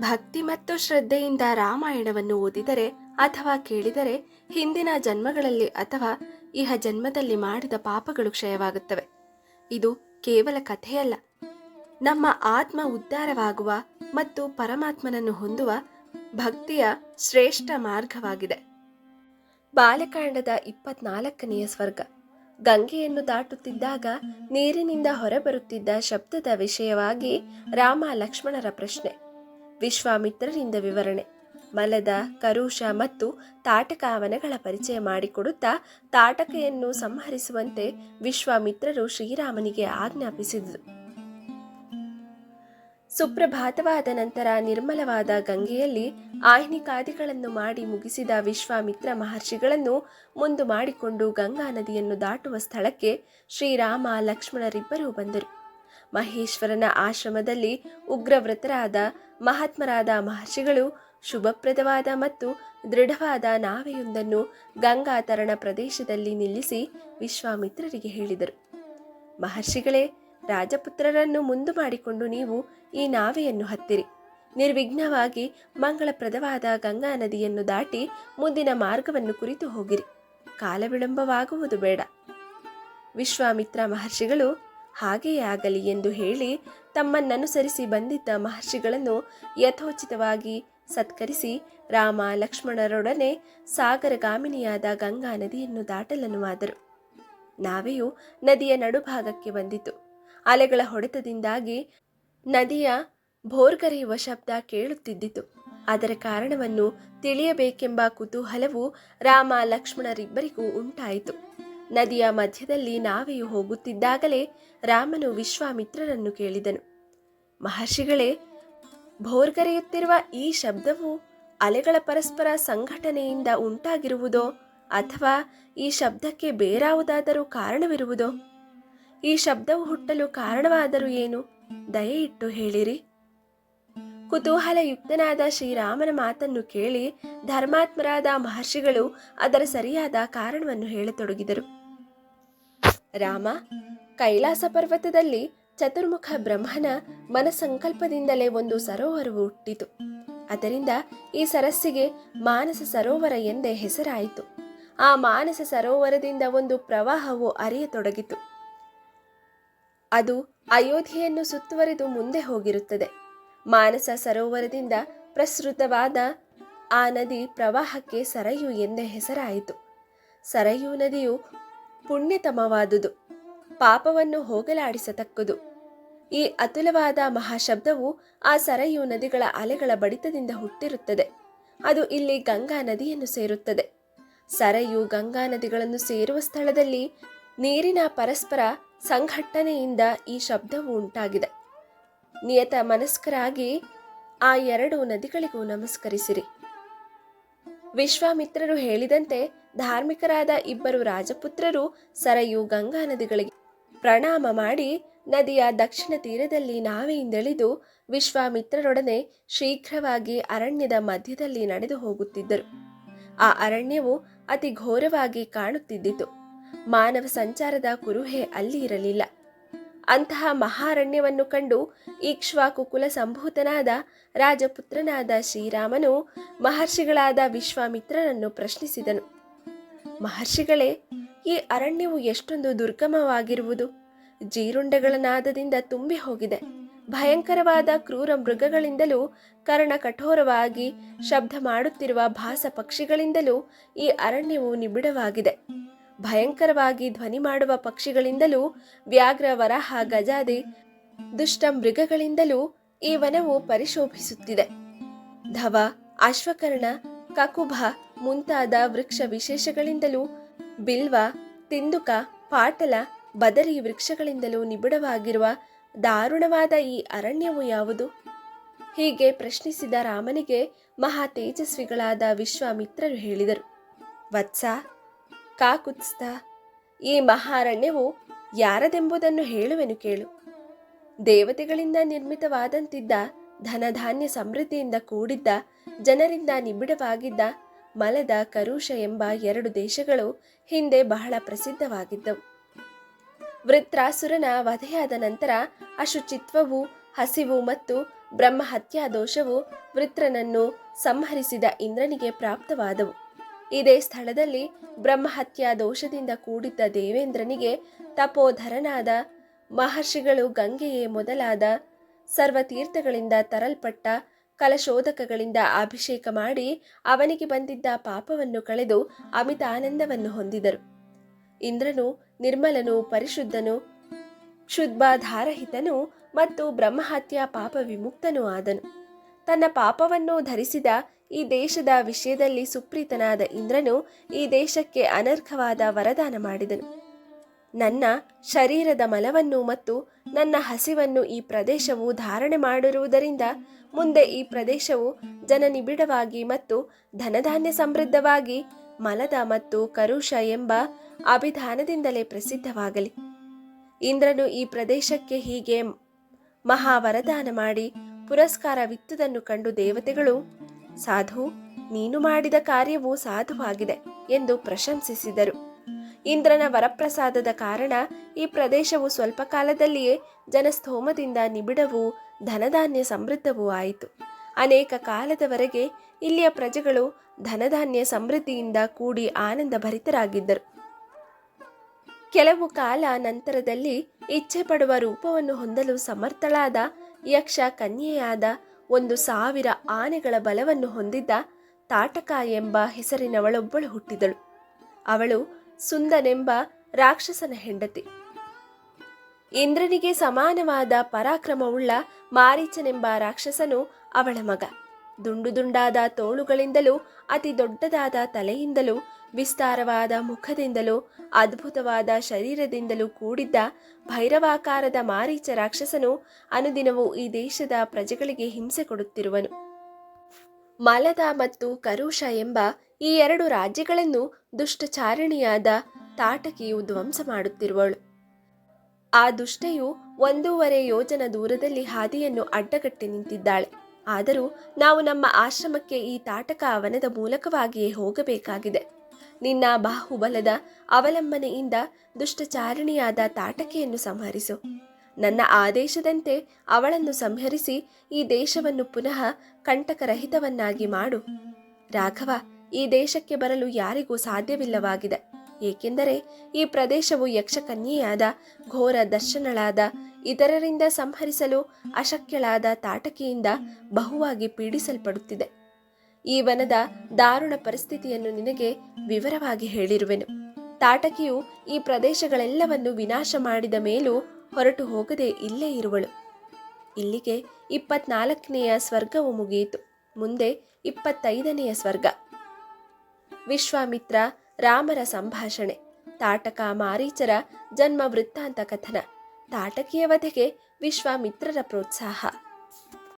ಭಕ್ತಿ ಮತ್ತು ಶ್ರದ್ಧೆಯಿಂದ ರಾಮಾಯಣವನ್ನು ಓದಿದರೆ ಅಥವಾ ಕೇಳಿದರೆ ಹಿಂದಿನ ಜನ್ಮಗಳಲ್ಲಿ ಅಥವಾ ಇಹ ಜನ್ಮದಲ್ಲಿ ಮಾಡಿದ ಪಾಪಗಳು ಕ್ಷಯವಾಗುತ್ತವೆ. ಇದು ಕೇವಲ ಕಥೆಯಲ್ಲ. ನಮ್ಮ ಆತ್ಮ ಉದ್ಧಾರವಾಗುವ ಮತ್ತು ಪರಮಾತ್ಮನನ್ನು ಹೊಂದುವ ಭಕ್ತಿಯ ಶ್ರೇಷ್ಠ ಮಾರ್ಗವಾಗಿದೆ. ಬಾಲಕಾಂಡದ ಇಪ್ಪತ್ನಾಲ್ಕನೆಯ ಸ್ವರ್ಗ. ಗಂಗೆಯನ್ನು ದಾಟುತ್ತಿದ್ದಾಗ ನೀರಿನಿಂದ ಹೊರಬರುತ್ತಿದ್ದ ಶಬ್ದದ ವಿಷಯವಾಗಿ ರಾಮ ಲಕ್ಷ್ಮಣರ ಪ್ರಶ್ನೆ. ವಿಶ್ವಾಮಿತ್ರರಿಂದ ವಿವರಣೆ. ಮಲದ, ಕರುಷ ಮತ್ತು ತಾಟಕ ವನಗಳ ಪರಿಚಯ ಮಾಡಿಕೊಡುತ್ತಾ ತಾಟಕೆಯನ್ನು ಸಂಹರಿಸುವಂತೆ ವಿಶ್ವಾಮಿತ್ರರು ಶ್ರೀರಾಮನಿಗೆ ಆಜ್ಞಾಪಿಸಿದರು. ಸುಪ್ರಭಾತವಾದ ನಂತರ ನಿರ್ಮಲವಾದ ಗಂಗೆಯಲ್ಲಿ ಆಹ್ನಿಕಾದಿಗಳನ್ನು ಮಾಡಿ ಮುಗಿಸಿದ ವಿಶ್ವಾಮಿತ್ರ ಮಹರ್ಷಿಗಳನ್ನು ಮುಂದು ಮಾಡಿಕೊಂಡು ಗಂಗಾ ನದಿಯನ್ನು ದಾಟುವ ಸ್ಥಳಕ್ಕೆ ಶ್ರೀರಾಮ ಲಕ್ಷ್ಮಣರಿಬ್ಬರೂ ಬಂದರು. ಮಹೇಶ್ವರನ ಆಶ್ರಮದಲ್ಲಿ ಉಗ್ರವ್ರತರಾದ ಮಹಾತ್ಮರಾದ ಮಹರ್ಷಿಗಳು ಶುಭಪ್ರದವಾದ ಮತ್ತು ದೃಢವಾದ ನಾವೆಯೊಂದನ್ನು ಗಂಗಾತರಣ ಪ್ರದೇಶದಲ್ಲಿ ನಿಲ್ಲಿಸಿ ವಿಶ್ವಾಮಿತ್ರರಿಗೆ ಹೇಳಿದರು. ಮಹರ್ಷಿಗಳೇ, ರಾಜಪುತ್ರರನ್ನು ಮುಂದು ಮಾಡಿಕೊಂಡು ನೀವು ಈ ನಾವೆಯನ್ನು ಹತ್ತಿರಿ. ನಿರ್ವಿಘ್ನವಾಗಿ ಮಂಗಳಪ್ರದವಾದ ಗಂಗಾ ನದಿಯನ್ನು ದಾಟಿ ಮುಂದಿನ ಮಾರ್ಗವನ್ನು ಕುರಿತು ಹೋಗಿರಿ. ಕಾಲ ವಿಳಂಬವಾಗುವುದು ಬೇಡ. ವಿಶ್ವಾಮಿತ್ರ ಮಹರ್ಷಿಗಳು ಹಾಗೆಯೇ ಆಗಲಿ ಎಂದು ಹೇಳಿ ತಮ್ಮನ್ನನುಸರಿಸಿ ಬಂದಿದ್ದ ಮಹರ್ಷಿಗಳನ್ನು ಯಥೋಚಿತವಾಗಿ ಸತ್ಕರಿಸಿ ರಾಮ ಲಕ್ಷ್ಮಣರೊಡನೆ ಸಾಗರಗಾಮಿನಿಯಾದ ಗಂಗಾ ನದಿಯನ್ನು ದಾಟಲನುವಾದರು. ನಾವೆಯು ನದಿಯ ನಡುಭಾಗಕ್ಕೆ ಬಂದಿತು ಅಲೆಗಳ ಹೊಡೆತದಿಂದಾಗಿ ನದಿಯ ಭೋರ್ಗರೆಯುವ ಶಬ್ದ ಕೇಳುತ್ತಿದ್ದಿತು. ಅದರ ಕಾರಣವನ್ನು ತಿಳಿಯಬೇಕೆಂಬ ಕುತೂಹಲವು ರಾಮ ಲಕ್ಷ್ಮಣರಿಬ್ಬರಿಗೂ ಉಂಟಾಯಿತು. ನದಿಯ ಮಧ್ಯದಲ್ಲಿ ನಾವೆಯು ಹೋಗುತ್ತಿದ್ದಾಗಲೇ ರಾಮನು ವಿಶ್ವಾಮಿತ್ರರನ್ನು ಕೇಳಿದನು. ಮಹರ್ಷಿಗಳೇ, ಭೋರ್ಗರೆಯುತ್ತಿರುವ ಈ ಶಬ್ದವು ಅಲೆಗಳ ಪರಸ್ಪರ ಸಂಘಟನೆಯಿಂದ ಉಂಟಾಗಿರುವುದೋ ಅಥವಾ ಈ ಶಬ್ದಕ್ಕೆ ಬೇರಾವುದಾದರೂ ಕಾರಣವಿರುವುದೋ? ಈ ಶಬ್ದವು ಹುಟ್ಟಲು ಕಾರಣವಾದರೂ ಏನು? ದಯೆ ಹೇಳಿರಿ. ಕುತೂಹಲಯುಕ್ತನಾದ ಶ್ರೀರಾಮನ ಮಾತನ್ನು ಕೇಳಿ ಧರ್ಮಾತ್ಮರಾದ ಮಹರ್ಷಿಗಳು ಅದರ ಸರಿಯಾದ ಕಾರಣವನ್ನು ಹೇಳತೊಡಗಿದರು. ರಾಮ, ಕೈಲಾಸ ಪರ್ವತದಲ್ಲಿ ಚತುರ್ಮುಖ ಬ್ರಹ್ಮನ ಮನಸಂಕಲ್ಪದಿಂದಲೇ ಒಂದು ಸರೋವರವು ಹುಟ್ಟಿತು. ಅದರಿಂದ ಈ ಸರಸ್ಸಿಗೆ ಮಾನಸ ಸರೋವರ ಎಂದೇ ಹೆಸರಾಯಿತು. ಆ ಮಾನಸ ಸರೋವರದಿಂದ ಒಂದು ಪ್ರವಾಹವು ಅರಿಯತೊಡಗಿತು. ಅದು ಅಯೋಧ್ಯೆಯನ್ನು ಸುತ್ತುವರಿದು ಮುಂದೆ ಹೋಗಿರುತ್ತದೆ. ಮಾನಸ ಸರೋವರದಿಂದ ಪ್ರಸೃತವಾದ ಆ ನದಿ ಪ್ರವಾಹಕ್ಕೆ ಸರಯು ಎಂದೇ ಹೆಸರಾಯಿತು. ಸರಯು ನದಿಯು ಪುಣ್ಯತಮವಾದುದು, ಪಾಪವನ್ನು ಹೋಗಲಾಡಿಸತಕ್ಕದು. ಈ ಅತುಲವಾದ ಮಹಾಶಬ್ದವು ಆ ಸರಯು ನದಿಗಳ ಅಲೆಗಳ ಬಡಿತದಿಂದ ಹುಟ್ಟಿರುತ್ತದೆ. ಅದು ಇಲ್ಲಿ ಗಂಗಾ ನದಿಯನ್ನು ಸೇರುತ್ತದೆ. ಸರಯು ಗಂಗಾ ನದಿಗಳನ್ನು ಸೇರುವ ಸ್ಥಳದಲ್ಲಿ ನೀರಿನ ಪರಸ್ಪರ ಸಂಘಟನೆಯಿಂದ ಈ ಶಬ್ದವು ಉಂಟಾಗಿದೆ. ನಿಯತ ಮನಸ್ಕರಾಗಿ ಆ ಎರಡು ನದಿಗಳಿಗೂ ನಮಸ್ಕರಿಸಿರಿ. ವಿಶ್ವಾಮಿತ್ರರು ಹೇಳಿದಂತೆ ಧಾರ್ಮಿಕರಾದ ಇಬ್ಬರು ರಾಜಪುತ್ರರು ಸರಯು ಗಂಗಾ ನದಿಗಳಿಗೆ ಪ್ರಣಾಮ ಮಾಡಿ ನದಿಯ ದಕ್ಷಿಣ ತೀರದಲ್ಲಿ ನಾವೆಯಿಂದಳಿದು ವಿಶ್ವಾಮಿತ್ರರೊಡನೆ ಶೀಘ್ರವಾಗಿ ಅರಣ್ಯದ ಮಧ್ಯದಲ್ಲಿ ನಡೆದು ಹೋಗುತ್ತಿದ್ದರು. ಆ ಅರಣ್ಯವು ಅತಿ ಘೋರವಾಗಿ ಕಾಣುತ್ತಿದ್ದಿತು. ಮಾನವ ಸಂಚಾರದ ಕುರುಹೆ ಅಲ್ಲಿ ಇರಲಿಲ್ಲ. ಅಂತಹ ಮಹಾರಣ್ಯವನ್ನು ಕಂಡು ಈಕ್ಷ್ವಾಕುಕುಲ ಸಂಭೂತನಾದ ರಾಜಪುತ್ರನಾದ ಶ್ರೀರಾಮನು ಮಹರ್ಷಿಗಳಾದ ವಿಶ್ವಾಮಿತ್ರರನ್ನು ಪ್ರಶ್ನಿಸಿದನು. ಮಹರ್ಷಿಗಳೇ, ಈ ಅರಣ್ಯವು ಎಷ್ಟೊಂದು ದುರ್ಗಮವಾಗಿರುವುದು. ಜೀರುಂಡೆಗಳ ನಾದದಿಂದ ತುಂಬಿ ಹೋಗಿದೆ. ಭಯಂಕರವಾದ ಕ್ರೂರ ಮೃಗಗಳಿಂದಲೂ, ಕರ್ಣ ಕಠೋರವಾಗಿ ಶಬ್ದ ಮಾಡುತ್ತಿರುವ ಭಾಸ ಪಕ್ಷಿಗಳಿಂದಲೂ ಈ ಅರಣ್ಯವು ನಿಬಿಡವಾಗಿದೆ. ಭಯಂಕರವಾಗಿ ಧ್ವನಿ ಮಾಡುವ ಪಕ್ಷಿಗಳಿಂದಲೂ ವ್ಯಾಘ್ರ ವರಹ ಗಜಾದಿ ದುಷ್ಟ ಮೃಗಗಳಿಂದಲೂ ಈ ವನವು ಪರಿಶೋಭಿಸುತ್ತಿದೆ. ಧವ, ಅಶ್ವಕರ್ಣ, ಕಕುಭ ಮುಂತಾದ ವೃಕ್ಷ ವಿಶೇಷಗಳಿಂದಲೂ ಬಿಲ್ವ, ತಿಂದುಕ, ಪಾಟಲ ಬದರಿ ವೃಕ್ಷಗಳಿಂದಲೂ ನಿಬಿಡವಾಗಿರುವ ದಾರುಣವಾದ ಈ ಅರಣ್ಯವು ಯಾವುದು? ಹೀಗೆ ಪ್ರಶ್ನಿಸಿದ ರಾಮನಿಗೆ ಮಹಾ ತೇಜಸ್ವಿಗಳಾದ ವಿಶ್ವಾಮಿತ್ರರು ಹೇಳಿದರು. ವತ್ಸ ಕಾಕುತ್ಸ್ಥ ಈ ಮಹಾರಣ್ಯವು ಯಾರದೆಂಬುದನ್ನು ಹೇಳುವೆನು ಕೇಳು. ದೇವತೆಗಳಿಂದ ನಿರ್ಮಿತವಾದಂತಿದ್ದ ಧನಧಾನ್ಯ ಸಮೃದ್ಧಿಯಿಂದ ಕೂಡಿದ್ದ, ಜನರಿಂದ ನಿಬಿಡವಾಗಿದ್ದ ಮಲದ ಕರುಷ ಎಂಬ ಎರಡು ದೇಶಗಳು ಹಿಂದೆ ಬಹಳ ಪ್ರಸಿದ್ಧವಾಗಿದ್ದವು. ವೃತ್ರಾಸುರನ ವಧೆಯಾದ ನಂತರ ಅಶುಚಿತ್ವವು, ಹಸಿವು ಮತ್ತು ಬ್ರಹ್ಮಹತ್ಯಾ ದೋಷವು ವೃತ್ರನನ್ನು ಸಂಹರಿಸಿದ ಇಂದ್ರನಿಗೆ ಪ್ರಾಪ್ತವಾದವು. ಇದೇ ಸ್ಥಳದಲ್ಲಿ ಬ್ರಹ್ಮಹತ್ಯಾ ದೋಷದಿಂದ ಕೂಡಿದ್ದ ದೇವೇಂದ್ರನಿಗೆ ತಪೋಧರನಾದ ಮಹರ್ಷಿಗಳು ಗಂಗೆಯೇ ಮೊದಲಾದ ಸರ್ವತೀರ್ಥಗಳಿಂದ ತರಲ್ಪಟ್ಟ ಕಲಶೋದಕಗಳಿಂದ ಅಭಿಷೇಕ ಮಾಡಿ ಅವನಿಗೆ ಬಂದಿದ್ದ ಪಾಪವನ್ನು ಕಳೆದು ಅಮಿತ ಆನಂದವನ್ನು ಹೊಂದಿದರು. ಇಂದ್ರನು, ನಿರ್ಮಲನು, ಪರಿಶುದ್ಧನು, ಕ್ಷುದ್ಬಾಧಾರಹಿತನು ಮತ್ತು ಬ್ರಹ್ಮಹತ್ಯ ಪಾಪ ವಿಮುಕ್ತನೂ ಆದನು. ತನ್ನ ಪಾಪವನ್ನು ಧರಿಸಿದ ಈ ದೇಶದ ವಿಷಯದಲ್ಲಿ ಸುಪ್ರೀತನಾದ ಇಂದ್ರನು ಈ ದೇಶಕ್ಕೆ ಅನರ್ಘವಾದ ವರದಾನ ಮಾಡಿದನು. ನನ್ನ ಶರೀರದ ಮಲವನ್ನು ಮತ್ತು ನನ್ನ ಹಸಿವನ್ನು ಈ ಪ್ರದೇಶವು ಧಾರಣೆ ಮಾಡಿರುವುದರಿಂದ ಮುಂದೆ ಈ ಪ್ರದೇಶವು ಜನನಿಬಿಡವಾಗಿ ಮತ್ತು ಧನಧಾನ್ಯ ಸಮೃದ್ಧವಾಗಿ ಮಲದ ಮತ್ತು ಕರುಷ ಎಂಬ ಅಭಿಧಾನದಿಂದಲೇ ಪ್ರಸಿದ್ಧವಾಗಲಿ. ಇಂದ್ರನು ಈ ಪ್ರದೇಶಕ್ಕೆ ಹೀಗೆ ಮಹಾವರದಾನ ಮಾಡಿ ಪುರಸ್ಕಾರವಿತ್ತುದನ್ನು ಕಂಡು ದೇವತೆಗಳು ಸಾಧು, ನೀನು ಮಾಡಿದ ಕಾರ್ಯವು ಸಾಧುವಾಗಿದೆ ಎಂದು ಪ್ರಶಂಸಿಸಿದರು. ಇಂದ್ರನ ವರಪ್ರಸಾದದ ಕಾರಣ ಈ ಪ್ರದೇಶವು ಸ್ವಲ್ಪ ಕಾಲದಲ್ಲಿಯೇ ಜನಸ್ತೋಮದಿಂದ ನಿಬಿಡವೂ, ಧನಧಾನ್ಯ ಸಮೃದ್ಧವೂ ಆಯಿತು. ಅನೇಕ ಕಾಲದವರೆಗೆ ಇಲ್ಲಿಯ ಪ್ರಜೆಗಳು ಧನಧಾನ್ಯ ಸಮೃದ್ಧಿಯಿಂದ ಕೂಡಿ ಆನಂದ ಭರಿತರಾಗಿದ್ದರು. ಕೆಲವು ಕಾಲ ನಂತರದಲ್ಲಿ ಇಚ್ಛೆ ಪಡುವ ರೂಪವನ್ನು ಹೊಂದಲು ಸಮರ್ಥಳಾದ, ಯಕ್ಷ ಕನ್ಯೆಯಾದ ಒಂದು ಸಾವಿರ ಆನೆಗಳ ಬಲವನ್ನು ಹೊಂದಿದ್ದ ತಾಟಕ ಎಂಬ ಹೆಸರಿನವಳೊಬ್ಬಳು ಹುಟ್ಟಿದಳು. ಅವಳು ಸುಂದನೆಂಬ ರಾಕ್ಷಸನ ಹೆಂಡತಿ. ಇಂದ್ರನಿಗೆ ಸಮಾನವಾದ ಪರಾಕ್ರಮವುಳ್ಳ ಮಾರೀಚನೆಂಬ ರಾಕ್ಷಸನು ಅವಳ ಮಗ. ದುಂಡು ದುಂಡಾದ ತೋಳುಗಳಿಂದಲೂ ಅತಿ ದೊಡ್ಡದಾದ ತಲೆಯಿಂದಲೂ ವಿಸ್ತಾರವಾದ ಮುಖದಿಂದಲೂ, ಅದ್ಭುತವಾದ ಶರೀರದಿಂದಲೂ ಕೂಡಿದ್ದ ಭೈರವಾಕಾರದ ಮಾರೀಚ ರಾಕ್ಷಸನು ಅನುದಿನವೂ ಈ ದೇಶದ ಪ್ರಜೆಗಳಿಗೆ ಹಿಂಸೆ ಕೊಡುತ್ತಿರುವನು. ಮಲದ ಮತ್ತು ಕರುಷ ಎಂಬ ಈ ಎರಡು ರಾಜ್ಯಗಳನ್ನು ದುಷ್ಟಚಾರಿಣಿಯಾದ ತಾಟಕಿಯು ಧ್ವಂಸ ಮಾಡುತ್ತಿರುವಳು. ಆ ದುಷ್ಟೆಯು ಒಂದೂವರೆ ಯೋಜನ ದೂರದಲ್ಲಿ ಹಾದಿಯನ್ನು ಅಡ್ಡಗಟ್ಟಿ ನಿಂತಿದ್ದಾಳೆ. ಆದರೂ ನಾವು ನಮ್ಮ ಆಶ್ರಮಕ್ಕೆ ಈ ತಾಟಕ ವನದ ಮೂಲಕವಾಗಿಯೇ ಹೋಗಬೇಕಾಗಿದೆ. ನಿನ್ನ ಬಾಹುಬಲದ ಅವಲಂಬನೆಯಿಂದ ದುಷ್ಟಚಾರಿಣಿಯಾದ ತಾಟಕೆಯನ್ನು ಸಂಹರಿಸು. ನನ್ನ ಆದೇಶದಂತೆ ಅವಳನ್ನು ಸಂಹರಿಸಿ ಈ ದೇಶವನ್ನು ಪುನಃ ಕಂಟಕರಹಿತವನ್ನಾಗಿ ಮಾಡು. ರಾಘವ, ಈ ದೇಶಕ್ಕೆ ಬರಲು ಯಾರಿಗೂ ಸಾಧ್ಯವಿಲ್ಲವಾಗಿದೆ. ಏಕೆಂದರೆ ಈ ಪ್ರದೇಶವು ಯಕ್ಷಕನ್ಯೆಯಾದ ಘೋರ ದರ್ಶನಳಾದ ಇತರರಿಂದ ಸಂಹರಿಸಲು ಅಶಕ್ಯಳಾದ ತಾಟಕಿಯಿಂದ ಬಹುವಾಗಿ ಪೀಡಿಸಲ್ಪಡುತ್ತಿದೆ. ಈ ವನದ ದಾರುಣ ಪರಿಸ್ಥಿತಿಯನ್ನು ನಿನಗೆ ವಿವರವಾಗಿ ಹೇಳಿರುವೆನು. ತಾಟಕಿಯು ಈ ಪ್ರದೇಶಗಳೆಲ್ಲವನ್ನು ವಿನಾಶ ಮಾಡಿದ ಮೇಲೂ ಹೊರಟು ಹೋಗದೆ ಇಲ್ಲೇ ಇರುವಳು. ಇಲ್ಲಿಗೆ ಇಪ್ಪತ್ನಾಲ್ಕನೆಯ ಸ್ವರ್ಗವು ಮುಗಿಯಿತು. ಮುಂದೆ ಇಪ್ಪತ್ತೈದನೆಯ ಸ್ವರ್ಗ. ವಿಶ್ವಾಮಿತ್ರ ರಾಮರ ಸಂಭಾಷಣೆ. ತಾಟಕ ಮಾರೀಚರ ಜನ್ಮ ವೃತ್ತಾಂತ ಕಥನ. ತಾಟಕಿಯ ವಧೆಗೆ ವಿಶ್ವಾಮಿತ್ರರ ಪ್ರೋತ್ಸಾಹ.